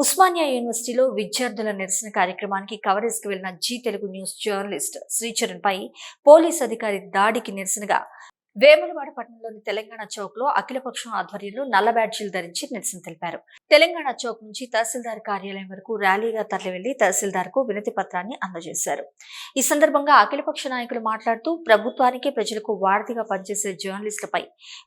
ఉస్మానియా యూనివర్సిటీలో విద్యార్థుల నిరసన కార్యక్రమానికి కవరేజ్కి వెళ్ళిన Zee Telugu news journalist Sricharan పై పోలీస్ అధికారి దాడికి నిరసనగా వేములవాడ పట్టణంలోని తెలంగాణ చౌక్లో అఖిలపక్షం ఆధ్వర్యంలో నల్ల బ్యాడ్జీలు ధరించి నిరసన తెలిపారు. తెలంగాణ చౌక్ నుంచి తహసీల్దార్ కార్యాలయం వరకు ర్యాలీగా తరలివెళ్ళి తహసీల్దార్కు వినతి పత్రాన్ని అందజేశారు. ఈ సందర్భంగా అఖిలపక్ష నాయకులు మాట్లాడుతూ ప్రభుత్వానికి ప్రజలకు వారధిగా పనిచేసే జర్నలిస్టులపై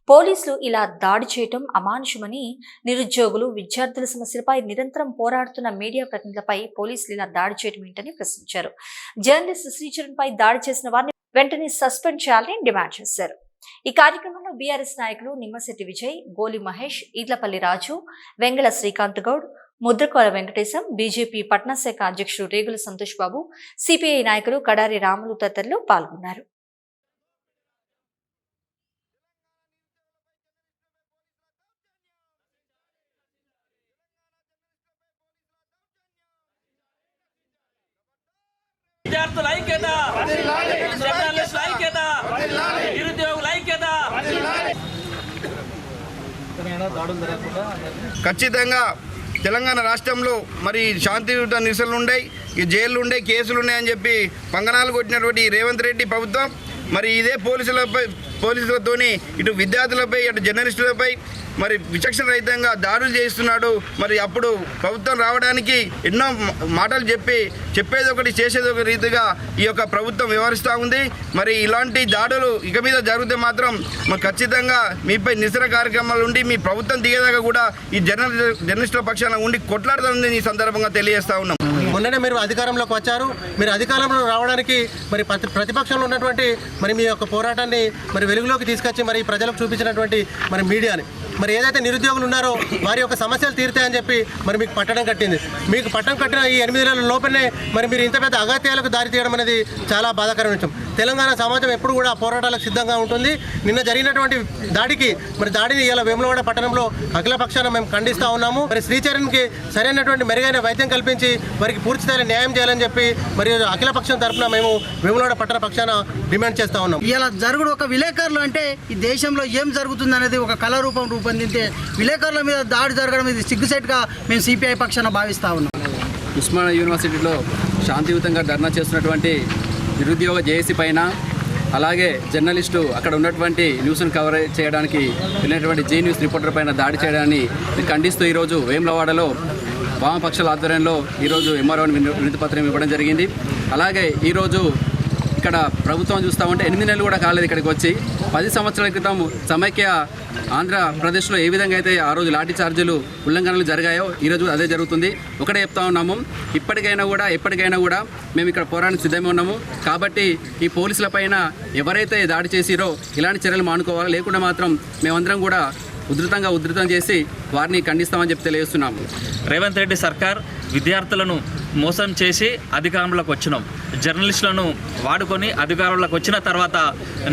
పోలీసులు ఇలా దాడి చేయటం అమానుషమని నిరుద్యోగులు విద్యార్థుల సమస్యలపై నిరంతరం పోరాడుతున్న మీడియా ప్రతినిధులపై పోలీసులు ఇలా దాడి చేయడం ఏంటని ప్రశ్నించారు. జర్నలిస్ట్ శ్రీచరణ్ పై దాడి చేసిన వారిని వెంటనే సస్పెండ్ చేయాలని డిమాండ్ చేశారు. ఈ కార్యక్రమంలో బీఆర్ఎస్ నాయకులు నిమ్మశెట్టి విజయ్ గోలి మహేష్ ఈద్లపల్లి రాజు వెంగళ శ్రీకాంత్ గౌడ్ ముద్రకోల వెంకటేశం బీజేపీ పట్నా శాఖ అధ్యక్షుడు రేగుల సంతోష్ బాబు సిపిఐ నాయకులు కడారి రాములు తదితరులు పాల్గొన్నారు. విద్యార్థుల ఐక్యత జర్నలిస్టుల ఐక్యత నిరుద్యోగుల ఐక్యత ఖచ్చితంగా తెలంగాణ రాష్ట్రంలో మరి శాంతియుత నిరసనలు ఉన్నాయి ఈ జైళ్ళు ఉండే కేసులు ఉన్నాయని చెప్పి పంగనాలు కొట్టినటువంటి రేవంత్ రెడ్డి ప్రభుత్వం మరి ఇదే పోలీసులపై పోలీసులతోని ఇటు విద్యార్థులపై అటు జర్నలిస్టులపై మరి విచక్షణ రహితంగా దాడులు చేస్తున్నాడు మరి అప్పుడు ప్రభుత్వం రావడానికి ఎన్నో మాటలు చెప్పి చెప్పేది ఒకటి చేసేది ఒక రీతిగా ఈ యొక్క ప్రభుత్వం వ్యవహరిస్తూ ఉంది. మరి ఇలాంటి దాడులు ఇక మీద జరిగితే మాత్రం మరి ఖచ్చితంగా మీపై నిరసన కార్యక్రమాలు ఉండి మీ ప్రభుత్వం దిగేదాకా కూడా ఈ జర్నల్ జర్నలిస్టుల పక్షాన ఉండి కొట్లాడుతుంది ఈ సందర్భంగా తెలియజేస్తా ఉన్నాం. మొన్ననే మీరు అధికారంలోకి వచ్చారు. మీరు అధికారంలో రావడానికి మరి ప్రతిపక్షంలో ఉన్నటువంటి మరి మీ యొక్క పోరాటాన్ని మరి వెలుగులోకి తీసుకొచ్చి మరి ప్రజలకు చూపించినటువంటి మరి మీడియాని. మరి ఏదైతే నిరుద్యోగులు ఉన్నారో వారి యొక్క సమస్యలు తీరుతాయని చెప్పి మరి మీకు పట్టడం కట్టింది. మీకు పట్టం కట్టిన ఈ ఎనిమిది నెలల లోపలనే మరి మీరు ఇంత పెద్ద అగత్యాలకు దారి తీయడం అనేది చాలా బాధాకరమైన విషయం. తెలంగాణ సమాజం ఎప్పుడు కూడా పోరాటాలకు సిద్ధంగా ఉంటుంది. నిన్న జరిగినటువంటి దాడికి మరి దాడిని ఇలా వేములవాడ పట్టణంలో అఖిల పక్షాన మేము ఖండిస్తూ ఉన్నాము. మరి శ్రీచరణ్కి సరైనటువంటి మెరుగైన వైద్యం కల్పించి వారికి పూర్తి స్థాయిలో న్యాయం చేయాలని చెప్పి మరి అఖిల పక్షం తరఫున మేము వేములవాడ పట్టణ పక్షాన డిమాండ్ చేస్తూ ఉన్నాం. ఇలా జరుగుడు ఒక విలేకరులు అంటే ఈ దేశంలో ఏం జరుగుతుంది అనేది ఒక కళారూపం రూపొందింటే విలేకరుల మీద దాడి జరగడం ఇది సిగ్గుసెట్గా మేము సిపిఐ పక్షాన భావిస్తా ఉన్నాం. ఉస్మానియా యూనివర్సిటీలో శాంతియుతంగా ధర్నా చేస్తున్నటువంటి నిరుద్యోగ జేఏసీ పైన అలాగే జర్నలిస్టు అక్కడ ఉన్నటువంటి న్యూస్ను కవర్ చేయడానికి వెళ్ళినటువంటి జీ న్యూస్ రిపోర్టర్ పైన దాడి చేయడాన్ని ఖండిస్తూ ఈరోజు వేములవాడలో వామపక్షాల ఆధ్వర్యంలో ఈరోజు ఎంఆర్ఓ వినతి పత్రం ఇవ్వడం జరిగింది. అలాగే ఈరోజు ఇక్కడ ప్రభుత్వం చూస్తా ఉంటే ఎనిమిది నెలలు కూడా కాలేదు ఇక్కడికి వచ్చి. పది సంవత్సరాల క్రితం సమైక్య ఆంధ్రప్రదేశ్లో ఏ విధంగా అయితే ఆ రోజు లాఠీ చార్జీలు ఉల్లంఘనలు జరిగాయో ఈరోజు అదే జరుగుతుంది. ఒకటే చెప్తా ఉన్నాము ఇప్పటికైనా కూడా ఎప్పటికైనా కూడా మేము ఇక్కడ పోరాడానికి సిద్ధంగా ఉన్నాము. కాబట్టి ఈ పోలీసుల పైన ఎవరైతే దాడి చేసిరో ఇలాంటి చర్యలు మానుకోవాలి. లేకుండా మాత్రం మేమందరం కూడా ఉధృతంగా ఉధృతం చేసి వారిని ఖండిస్తామని చెప్పి తెలియజేస్తున్నాము. రేవంత్ రెడ్డి సర్కార్ విద్యార్థులను మోసం చేసి అధికారంలోకి వచ్చినాం. జర్నలిస్టులను వాడుకొని అధికారంలోకి వచ్చిన తర్వాత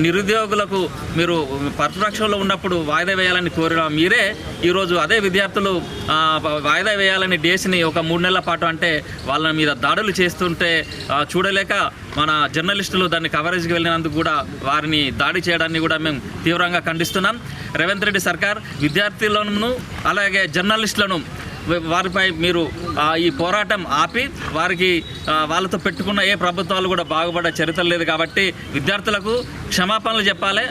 నిరుద్యోగులకు మీరు ప్రతిపక్షంలో ఉన్నప్పుడు వాయిదా వేయాలని కోరిన మీరే ఈరోజు అదే విద్యార్థులు వాయిదా వేయాలని డేస్ని ఒక మూడు నెలల పాటు అంటే వాళ్ళ మీద దాడులు చేస్తుంటే చూడలేక మన జర్నలిస్టులు దాన్ని కవరేజ్కి వెళ్ళినందుకు కూడా వారిని దాడి చేయడాన్ని కూడా మేము తీవ్రంగా ఖండిస్తున్నాం. రేవంత్ రెడ్డి సర్కార్ విద్యార్థులను అలాగే జర్నలిస్టులను వారిపై మీరు ఈ పోరాటం ఆపి వారికి వాళ్ళతో పెట్టుకున్న ఏ ప్రభుత్వాలు కూడా బాగుపడే చరిత్ర లేదు కాబట్టి విద్యార్థులకు క్షమాపణలు చెప్పాలి.